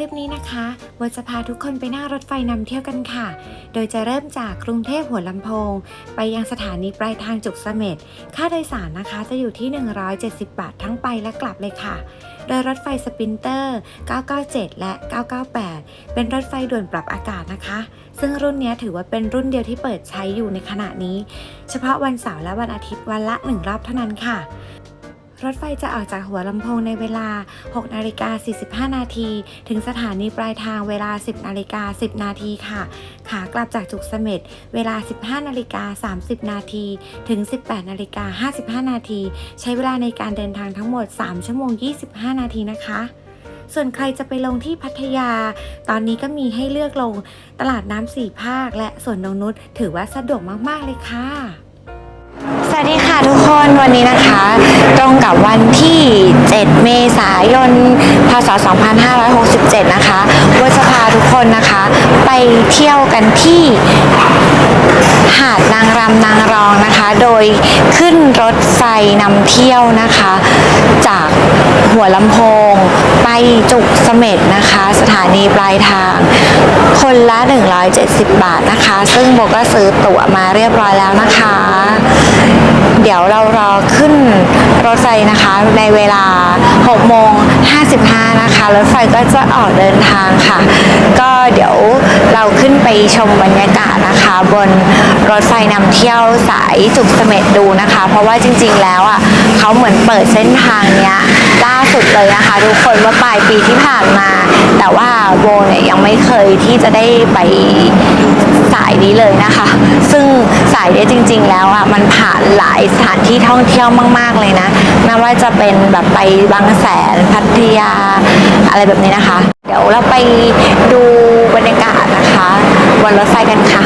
ลิปนี้นะคะโบจะพาทุกคนไปนั่งรถไฟนำเที่ยวกันค่ะ โดยจะเริ่มจากกรุงเทพหัวลำโพง ไปยังสถานีปลายทางจุกเสม็ดค่าโดยสารนะคะจะอยู่ที่ 170 บาททั้งไปและกลับเลยค่ะ โดยรถไฟสปินเตอร์ 997 และ 998 เป็นรถไฟด่วนปรับอากาศนะคะ ซึ่งรุ่นนี้ถือว่าเป็นรุ่นเดียวที่เปิดใช้อยู่ในขณะนี้ เฉพาะวันเสาร์และวันอาทิตย์วันละ 1 รอบเท่านั้นค่ะ รถไฟจะออกจากหัวลำโพงในเวลา 6 นาฬิกา 45 นาที ถึงสถานีปลายทางเวลา 10 นาฬิกา 10 นาทีค่ะ ขากลับจากจุกเสม็ดเวลา 15 นาฬิกา 30 นาที ถึง 18 นาฬิกา 55 นาที ใช้เวลาในการเดินทางทั้งหมด 3 ชั่วโมง 25 นาทีนะคะส่วนใครจะไปลงที่พัทยา ตอนนี้ก็มีให้เลือกลงตลาดน้ำสี่ภาค และสวนนงนุษถือว่าสะดวกมาก ๆ เลยค่ะ สวัสดีค่ะทุกคน วันนี้นะคะ ตรงกับวันที่ 7 เมษายน พศ 2567 นะคะว่าจะพาทุกคนนะคะ ไปเที่ยวกันที่หาดนางรำนางรองนะคะ โดยขึ้นรถไฟนำเที่ยวนะคะ จากหัวลำโพง ไปจุกเสม็ดนะคะ สถานีปลายทาง คนละ 170 บาทนะคะ ซึ่งโบก็ซื้อตั๋วมาเรียบร้อยแล้วนะคะ เดี๋ยวเรารอขึ้นรถไฟนะคะในเวลา 6 โมง 55 นะคะ รถไฟก็จะออกเดินทางค่ะ ก็เดี๋ยวเราขึ้นไปชมบรรยากาศนะคะ บนรถไฟนำเที่ยวสายจุกเสม็ดดูนะคะ เพราะว่าจริงๆแล้วอะเขาเหมือนเปิดเส้นทางเนี้ยล่าสุดเลยนะคะ ทุกคนว่าปลายปีที่ผ่านมา แต่ว่าโบเนี่ยยังไม่เคยที่จะได้ไปสายนี้เลยนะคะ ซึ่งายเนี้ยจริง ๆ แล้วอะมันผ่านหลายสถานที่ท่องเที่ยวมาก ๆ เลยนะไม่ว่าจะเป็นแบบไปบางแสนพัทยา อะไรแบบนี้นะคะ เดี๋ยวเราไปดูบรรยากาศนะคะบนรถไฟกันค่ะ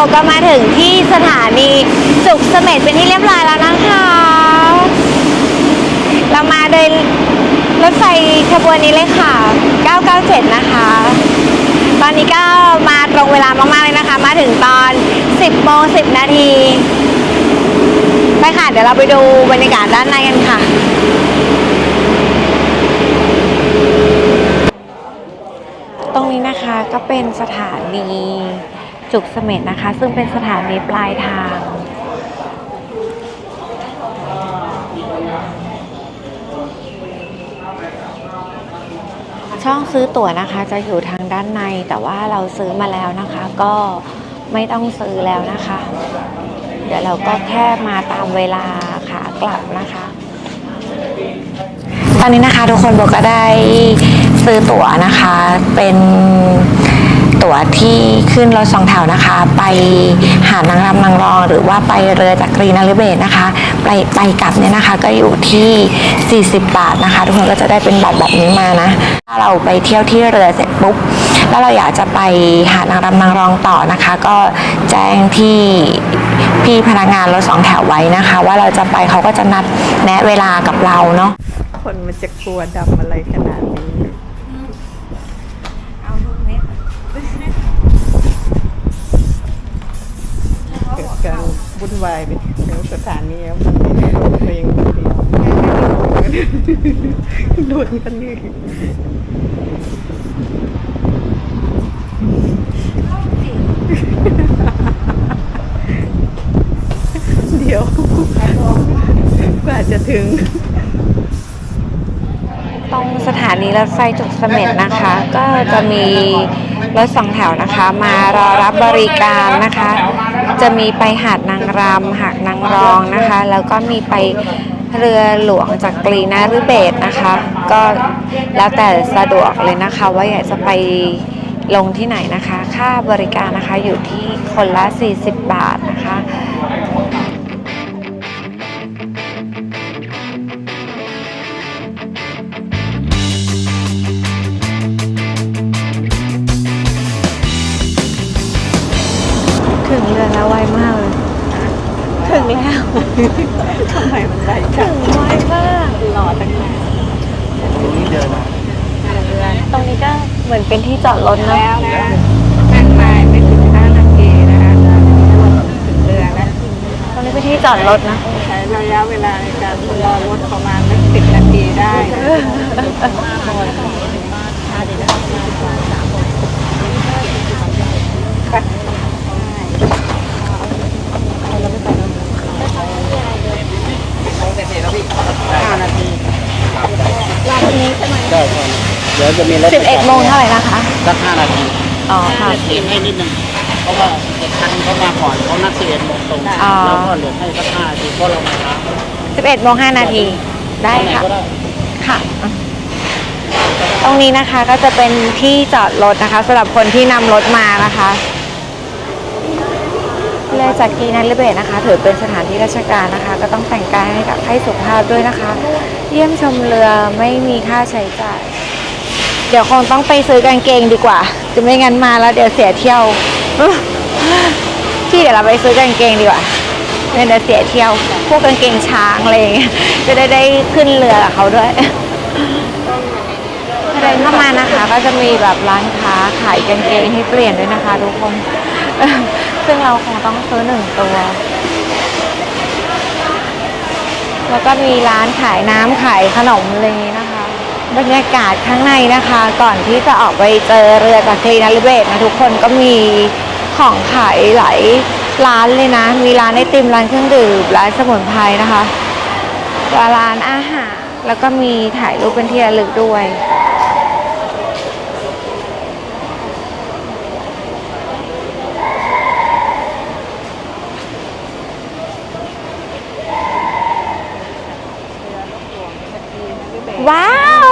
นะคะทุกคนโบก็มาถึงที่สถานีจุกเสม็ดเป็นที่เรียบร้อยแล้วนะคะ เรามาโดยรถไฟขบวนนี้เลยค่ะ 997 นะคะ ตอนนี้ก็มาตรงเวลามากๆเลยนะคะ มาถึงตอน 10โมง10 นาทีไปค่ะ เดี๋ยวเราไปดูบรรยากาศด้านในกันค่ะ ตรงนี้นะคะก็เป็นสถานี จุกเสม็ดนะคะ ซึ่งเป็นสถานีปลายทาง ช่องซื้อตั๋วนะคะจะอยู่ทางด้านในแต่ว่าเราซื้อมาแล้วนะคะ ก็ไม่ต้องซื้อแล้วนะคะ เดี๋ยวเราก็แค่มาตามเวลาขากลับนะคะ ตอนนี้นะคะทุกคนโบก็ได้ซื้อตั๋วนะคะเป็น ตั๋วที่ขึ้นรถสองแถวนะคะ ไปหาดนางรำนางรอง หรือว่าไปเรือจากกรีนาริเบตนะคะ ไปไปกลับเนี่ยนะคะก็อยู่ที่ 40 บาทนะคะ ทุกคนก็จะได้เป็นบัตรแบบนี้มานะถ้าเราไปเที่ยวที่เรือเสร็จปุ๊บแล้วเราอยากจะไปหาดนางรำนางรองต่อนะคะ ก็แจ้งที่พี่พนักงานรถสองแถวไว้นะคะ ว่าเราจะไปเขาก็จะนัดแนะเวลากับเราเนาะคนมันจะกลัวดำอะไรขนาดนี้ เอาทุกเม็ด เกิดการวุ่นวายไปแถวสถานีแล้วมันไม่ได้โดนตัวเองคนเดียวโดนกันนี่เดี๋ยวกว่าจะถึง ตรงสถานีรถไฟจุกเสม็ดนะคะ ก็จะมีรถสองแถวนะคะ มารอรับบริการนะคะ จะมีไปหาดนางรำหาดนางรองนะคะ แล้วก็มีไปเรือหลวงจากกรีนารุเบศนะคะ ก็แล้วแต่สะดวกเลยนะคะ ว่าอยากจะไปลงที่ไหนนะคะ ค่าบริการนะคะอยู่ที่คนละ 40 บาทนะคะ อนเป็นที่จอดรถนะแล้วนะนั่งมาไม่ถึงห้านาทีนะคะถึงเรือแล้วตรงนี้เป็นที่จอดรถนะ ใช้ระยะเวลาในการรอรถประมาณสักสิบนาทีได้ ได้ครับเดี๋ยวจะมีรถ11โมงเท่าไหร่นะคะ สักห้านาทีอ๋อค่ะเสียงให้นิดนึงเพราะว่าเด็กคันเขามาก่อนเขานัดสิบเอ็ดโมงตรงอ๋อแล้วก็เหลือให้สักห้านาทีเพราะเรามาช้า11โมง5นาที ได้ตรงหนค่ะก็ได้ค่ะ ตรงนี้นะคะก็จะเป็นที่จอดรถนะคะสำหรับคนที่นำรถมานะคะเรือจากกีนันลิเบตนะคะ ถือเป็นสถานที่ราชการนะคะ ก็ต้องแต่งกายให้กับให้สุภาพด้วยนะคะ เยี่ยมชมเรือไม่มีค่าใช้จ่าย เดี๋ยวคงต้องไปซื้อกางเกงดีกว่า จะไม่งั้นมาแล้วเดี๋ยวเสียเที่ยว พี่เดี๋ยวเราไปซื้อกางเกงดีกว่าเดี๋ยวเสียเที่ยว พวกกางเกงช้างอะไรอย่างเงี้ย จะได้ได้ขึ้นเรือกับเขาด้วยเดินเข้ามานะคะก็จะมีแบบร้านค้าขายกางเกงให้เปลี่ยนด้วยนะคะทุกคน ซึ่งเราคงต้องซื้อหนึ่งตัว แล้วก็มีร้านขายน้ำขายขนมอะไรอย่างนี้นะคะ บรรยากาศข้างในนะคะ ก่อนที่จะออกไปเจอเรือจากคลีนาริเบตนะทุกคนก็มีของขายหลายร้านเลยนะ มีร้านไอติมร้านเครื่องดื่มร้านสมุนไพรนะคะร้านอาหารแล้วก็มีถ่ายรูปเป็นที่ระลึกด้วย ว้าว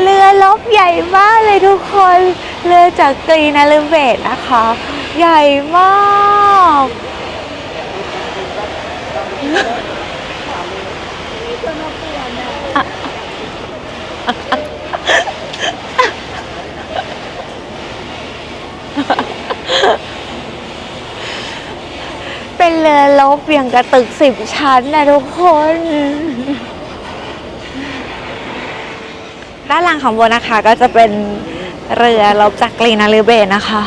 เรือลบใหญ่มากเลยทุกคน เรือจากกรีนาลเวตนะคะ ใหญ่มาก เป็นเรือลบอย่างกระตึกสิบชั้นนะทุกคน ด้านหลังของโบนะคะก็จะเป็นเรือลบจากกรีนาลือเบตนะคะ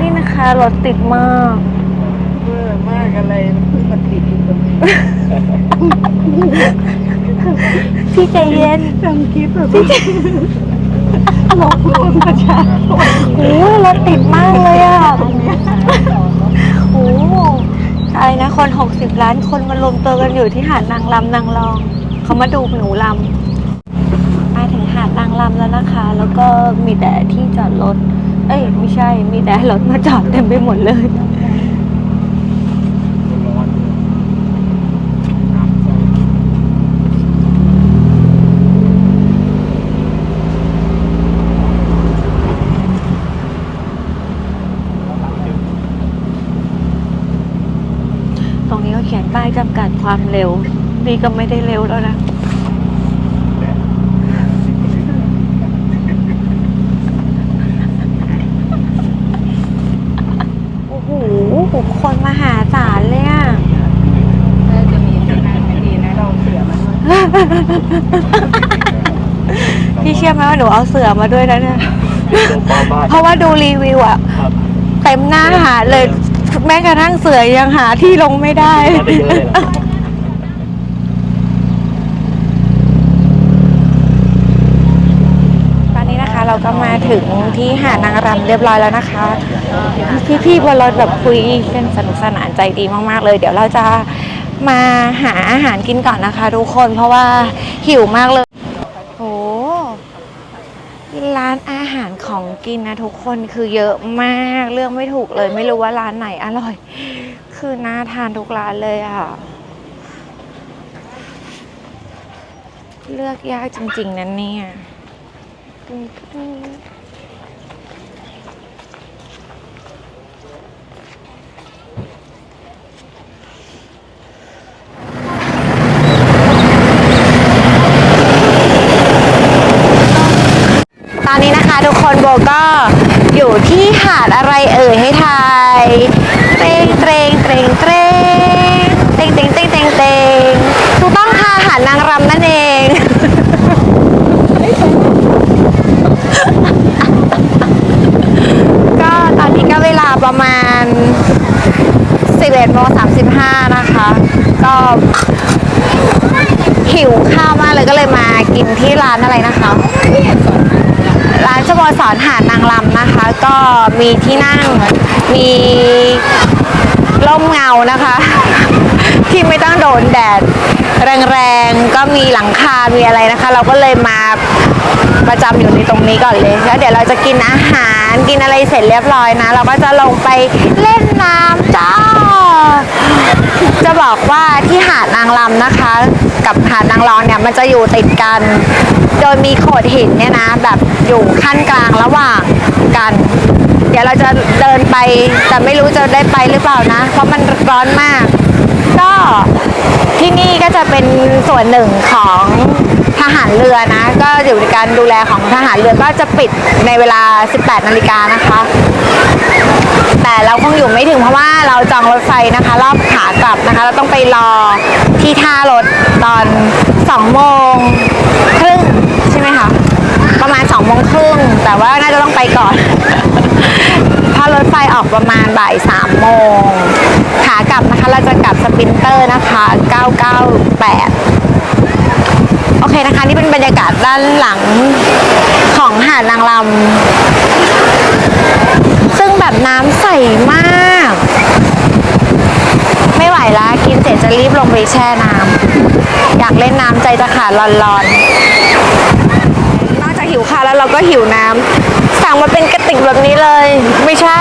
นี่นะคะรถติดมากเบื่อมากอะไรเพิ่งมาติดอยู่ตรงนี้ พี่ใจเย็นทำคลิปแบบหลอกลวงประชาชนโอ้ยรถติดมากเลยอะโอ้อะไรนะคน60ล้านคนมารวมตัวกันอยู่ที่หาดนางลำนางรอง เขามาดูหนูลำมาถึงหาดนางลำแล้วนะคะ แล้วก็มีแต่ที่จอดรถ เอ้ย ไม่ใช่ มีแต่รถมาจอดเต็มไปหมดเลย ตรงนี้เขาเขียนป้าย จำกัดความเร็ว นี่ก็ไม่ได้เร็วแล้วนะ โอ้โหคนมหาศาลเลยอะถ้าจะมีที่นั่งไม่ดีนะเราเสียมันหมดพี่เชื่อไหมว่าหนูเอาเสือมาด้วยนะเนี่ย เพราะว่าดูรีวิวอะเต็มหน้าหาดเลย แม้กระทั่งเสือยังหาที่ลงไม่ได้ตอนนี้นะคะเราก็มาถึงที่หาดนางรำเรียบร้อยแล้วนะคะ พี่ๆบนรถแบบคุยกันสนุกสนานใจดีมากๆเลย เดี๋ยวเราจะมาหาอาหารกินก่อนนะคะทุกคนเพราะว่าหิวมากเลยโอ้ร้านอาหาร ของกินนะทุกคนคือเยอะมากเลือกไม่ถูกเลย ไม่รู้ว่าร้านไหนอร่อย คือน่าทานทุกร้านเลยอะ เลือกยากจริง ๆนั้นเนี่ย อนนี้นะคะทุกคนโบก็อยู่ที่หาดอะไรเอ่ยให้ทายเตงเตงเตงเตงเตงเตงเตงเตงเตงถูกต้องค่ะหาดนางรำนั่นเองก็ตอนนี้ก็เวลาประมาณ11โมง35 นะคะ ก็หิวข้าวมากเลยก็เลยมากินที่ร้านอะไรนะคะ ร้านสโมสรหาดนางรำนะคะ ก็มีที่นั่งมีร่มเงานะคะ ที่ไม่ต้องโดนแดดแรงๆ ก็มีหลังคา มีอะไรนะคะ เราก็เลยมาประจำอยู่ในตรงนี้ก่อนเลย แล้วเดี๋ยวเราจะกินอาหาร กินอะไรเสร็จเรียบร้อยนะ เราก็จะลงไปเล่นน้ำจ้า จะบอกว่าที่หาดนางรำนะคะ กับหาดนางรองเนี่ยมันจะอยู่ติดกัน โดยมีโขดหินเนี่ยนะ แบบอยู่ขั้นกลางระหว่างกัน เดี๋ยวเราจะเดินไป แต่ไม่รู้จะได้ไปหรือเปล่านะ เพราะมันร้อนมาก ก็ที่นี่ก็จะเป็นส่วนหนึ่งของทหารเรือนะ ก็อยู่ในการดูแลของทหารเรือก็จะปิดในเวลา 18 นาฬิกานะคะ แต่เราคงอยู่ไม่ถึงเพราะว่าเราจองรถไฟนะคะ รอบขากลับนะคะ เราต้องไปรอที่ท่ารถตอน2โมงครึ่งใช่ไหมคะประมาณ2โมงครึ่งแต่ว่าน่าจะต้องไปก่อนถ้ารถไฟออกประมาณบ่าย3โมงขากลับนะคะเราจะกลับสปินเตอร์นะคะ 998 โอเคนะคะ นี่เป็นบรรยากาศด้านหลังของหาดนางรำ ซึ่งแบบน้ำใสมาก ไม่ไหวละกินเสร็จจะรีบลงไปแช่น้ำอยากเล่นน้ำใจจะขาดร้อนๆนอกจากหิวข้าวแล้วเราก็หิวน้ำสั่งมาเป็นกระติกแบบนี้เลย ไม่ใช่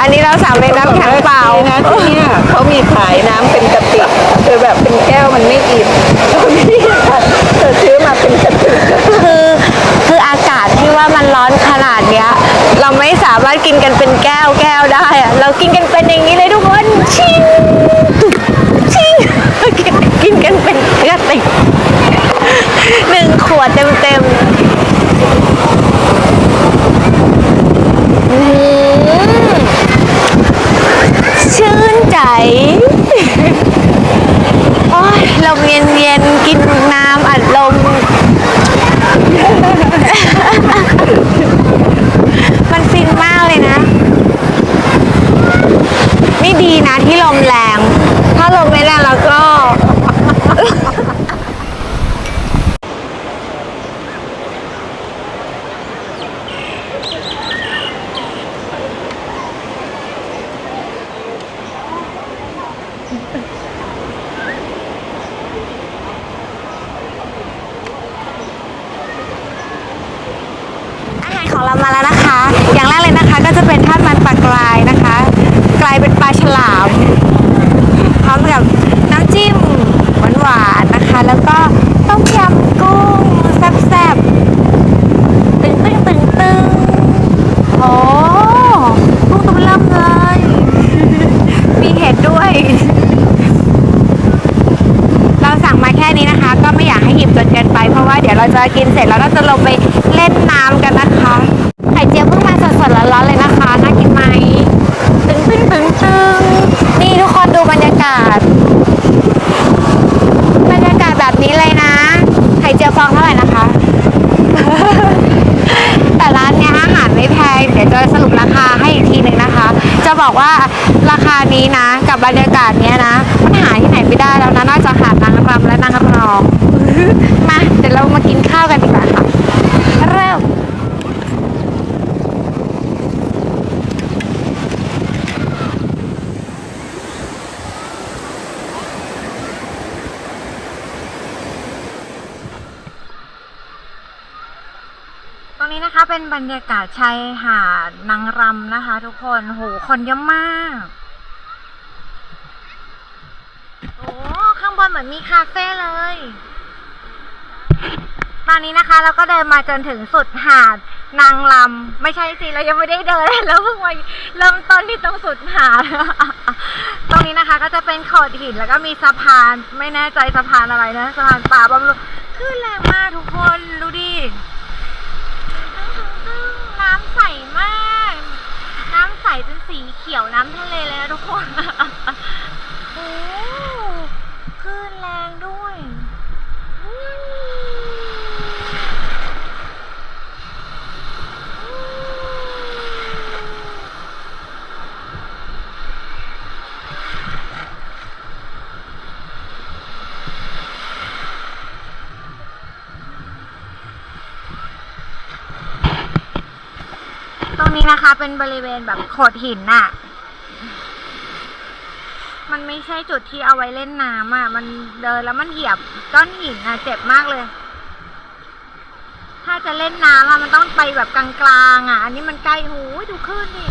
อันนี้เราสั่งเป็นน้ำแข็งเปล่า นะที่เนี่ยเขามีขายน้ำเป็นกระติกคือแบบเป็นแก้วมันไม่อิ่มตอนนี้เธอซื้อมาเป็นกระติก คือคืออากาศที่ว่ามันร้อนขนาดเนี้ย เรา ไม่สามารถกินกันเป็นแก้วแก้วได้อะเรากินกันเป็นอย่างนี้เลยทุกคนชิงชิงกินกินกันเป็นกระติกหนึ่งขวดเต็ม ที่ลมแรง ถ้าลมไม่แรงแล้วก็หารของเรามาแล้วนะคะ อย่างแรกเลยนะคะ ก็จะเป็นทอดมันปลากรายนะคะ กลายเป็นปลาฉล สร็จแล้วเราจะลงไปเล่นน้ำกันนะคะ ไข่เจียวเพิ่งมาสดๆร้อนๆเลยนะคะ น่ากินไหม ตึงตึงตึงตึงนี่ทุกคนดูบรรยากาศ บรรยากาศแบบนี้เลยนะ ไข่เจียวฟองเท่าไหร่นะคะ แต่ร้านเนี้ยอาหารไม่แพง เดี๋ยวจะสรุปราคาให้อีกทีหนึ่งนะคะ จะ บอกว่าราคานี้นะ กับบรรยากาศเนี้ยนะมันหาที่ไหนไม่ได้แล้วนะนอกจากหาดนางรำและนางรองมาเดี๋ยวเรามากินข้าวกันดีกว่าค่ะ เริ่ม ตรงนี้นะคะ เป็นบรรยากาศชายหาดนางรำนะคะ ทุกคนโหคนเยอะมากโอ้ข้างบนเหมือนมีคาเฟ่เลย ตอนนี้นะคะ เราก็เดินมาจนถึงสุดหาดนางลำไม่ใช่สิเรายังไม่ได้เดินแล้วเพิ่งมาเริ่มต้นที่ตรงสุดหาดตรงนี้นะคะ ก็จะเป็นโขดหินแล้วก็มีสะพาน ไม่แน่ใจสะพานอะไรนะสะพานป่าบำรุงขึ้นแรงมากทุกคนดูดิ น้ำใสมาก น้ำใสเป็นสีเขียวน้ำทะเลเลยนะทุกคน โอ้คลื่นแรงด้วยอืมตรงนี้นะคะ เป็นบริเวณแบบโขดหินน่ะ มันไม่ใช่จุดที่เอาไว้เล่นน้ำอะ มันเดินแล้วมันเหยียบก้อนหินอะ เจ็บมากเลย ถ้าจะเล่นน้ำอะมันต้องไปแบบกลางๆอะ อันนี้มันใกล้หูดูขึ้นดิ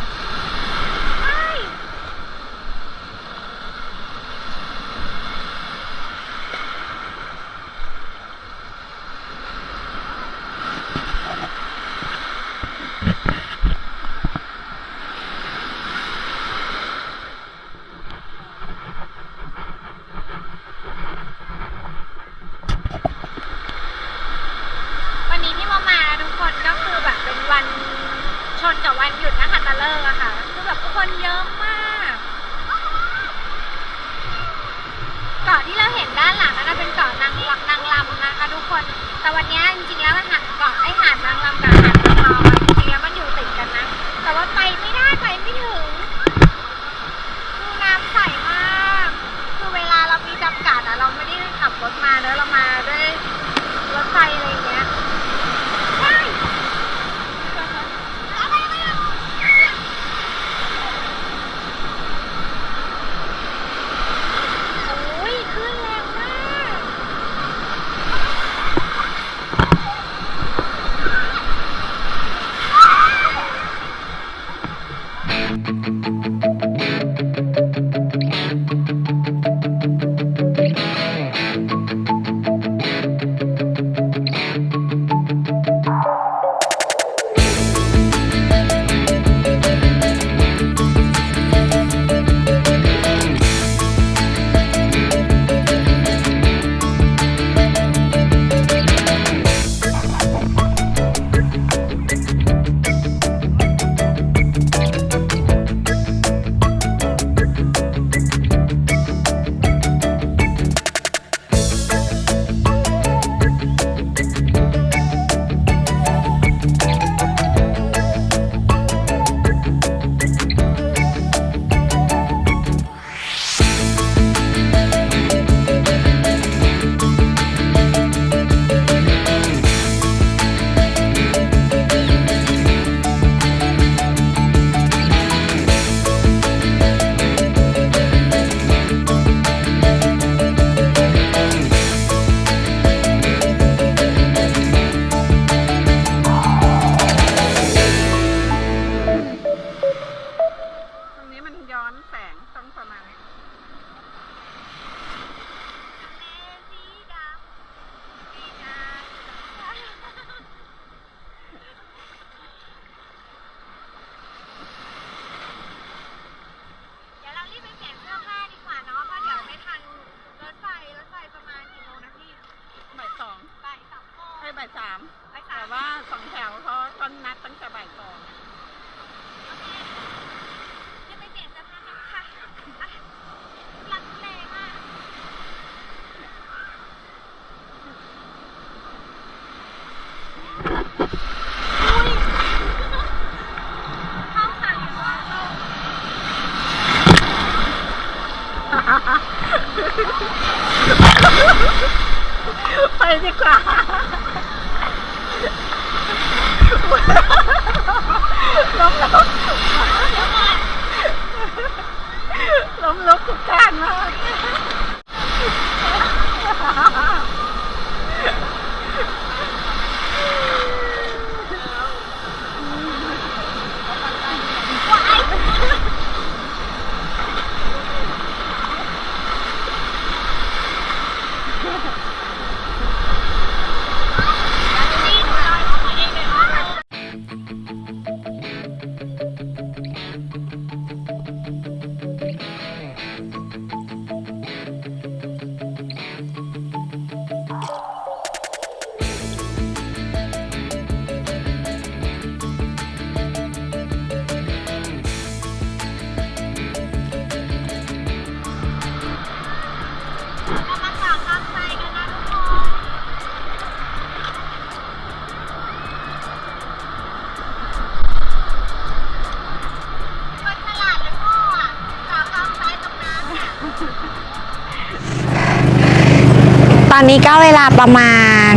อนนี้ก็เวลาประมาณ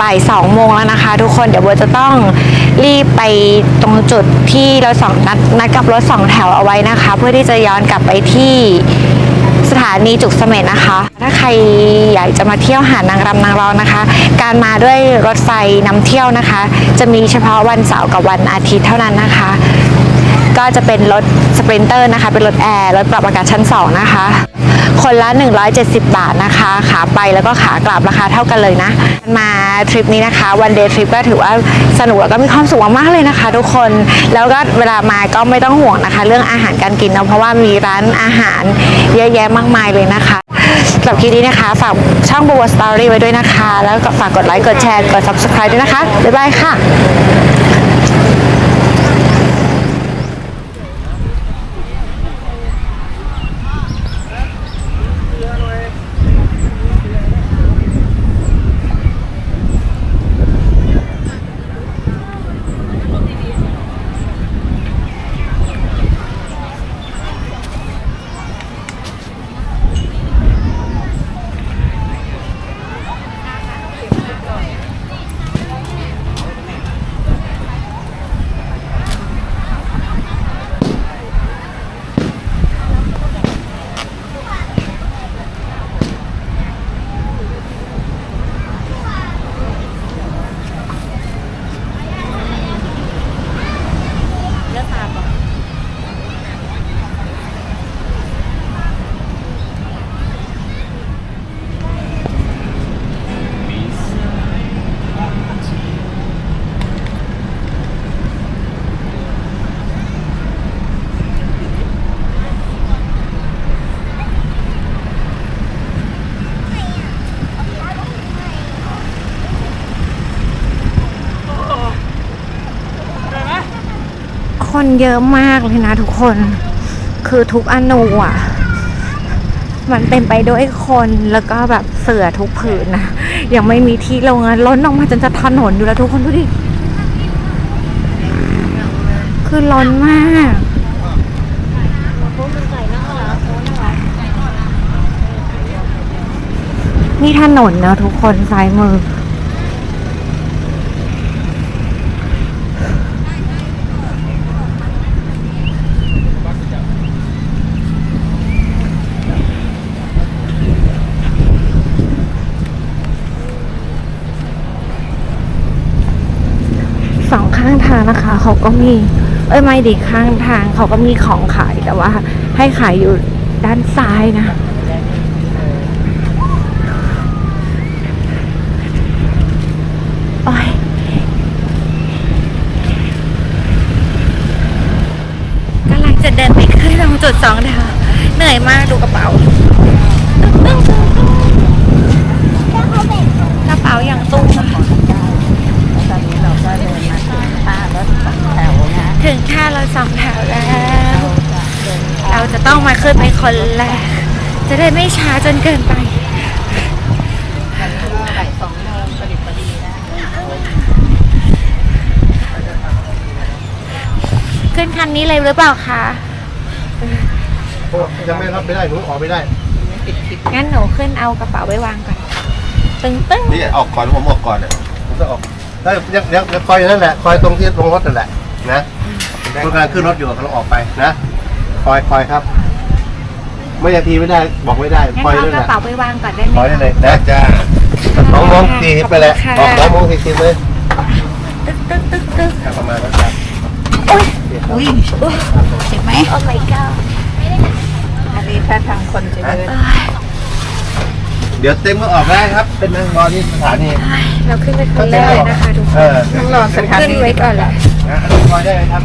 บ่ายสองโมงแล้วนะคะ ทุกคนเดี๋ยวโบจะต้องรีบไปตรงจุดที่เราสองนัดนัดกับรถสองแถวเอาไว้นะคะ เพื่อที่จะย้อนกลับไปที่สถานีจุกเสม็ดนะคะ ถ้าใครอยากจะมาเที่ยวหาดนางรำนางรองนะคะ การมาด้วยรถไฟนำเที่ยวนะคะ จะมีเฉพาะวันเสาร์กับวันอาทิตย์เท่านั้นนะคะ ก็จะเป็นรถสปรินเตอร์นะคะ เป็นรถแอร์รถปรับอากาศชั้น 2 นะคะ คนละ 170 บาทนะคะ ขาไปแล้วก็ขากลับราคาเท่ากันเลยนะ มาทริปนี้นะคะวันเดย์ทริปก็ถือว่าสนุกแล้วก็มีความสุขมากๆเลยนะคะ ทุกคนแล้วก็เวลามาก็ไม่ต้องห่วงนะคะ เรื่องอาหารการกินเนาะเพราะว่ามีร้านอาหารเยอะแยะมากมายเลยนะคะสำหรับคลิปนี้นะคะ ฝากช่องบัวสตอรี่ไว้ด้วยนะคะ แล้วก็ฝากกดไลค์กดแชร์กด subscribe ด้วยนะคะบ๊ายบายค่ะ คนเยอะมากเลยนะทุกคน คือทุกอนูอะ มันเต็มไปด้วยคนแล้วก็แบบเสือทุกผืนนะ ยังไม่มีที่ลงอะล้นออกมาจนจะถนนอยู่แล้วทุกคนดูดิ คือล้อนมากนี่ถนนนะทุกคนซ้ายมือ สองข้างทาง นะคะ เขาก็มีเอ้ยไม่ดิข้างทาง เขาก็มีของขายแต่ว่า ให้ขายอยู่ด้านซ้ายนะโอ้ยกำลังจะเดินไปขึ้นตรงจุดสองดาวเหนื่อยมากดูกระเป๋า กระเป๋าอย่างตุ้มอะ ตอนนี้เราก็เดินมาถึงท่า ถึงท่ารถสองแถวแล้ว เราจะ ต้องมาขึ้นเป็นคนแรก จะได้ไม่ช้าจนเกินไปบ่ายสองโมงพอดีพอดีนะขึ้นคันนี้เลยหรือเปล่าคะยังไม่รับไม่ได้หนูออกไม่ได้ งั้นหนูขึ้นเอากระเป๋าไว้วางก่อน ตึงตึ้งนี่ออกก่อนผมออกก่อนเนี่ยผมจะออกแล้วยังยังยังคอยอยู่นั่นแหละ คอยตรงที่ลงรถนั่นแหละ นะคนกำลังขึ้นรถอยู่เขาออกไปนะ คอยคอยครับ ไม่นาทีไม่ได้บอกไม่ได้งั้นคอยเอานั่นกแหระละเป๋าไปวางก่อนได้ไหมคอยได้เลยนะจ้าสองโมงสี่สิบไปแหละออกสองโมงสี่สิบเลยตึ๊กตึ๊กตึ๊กตึ๊กประมาณนั้นครับอุ้ยเจ็บไหมโอ้ my god อันนี้ถ้าทางคนจะเดินเดี๋ยวเต็มก็ออกได้ครับ เป็นนั่งรอที่สถานีเราขึ้นเป็นคนแรกเลยนะคะทุกคเอนอต้องรอสถาขึ้นนีไว้ก่อนแหละนะอันนี้คอยได้ไหมครับ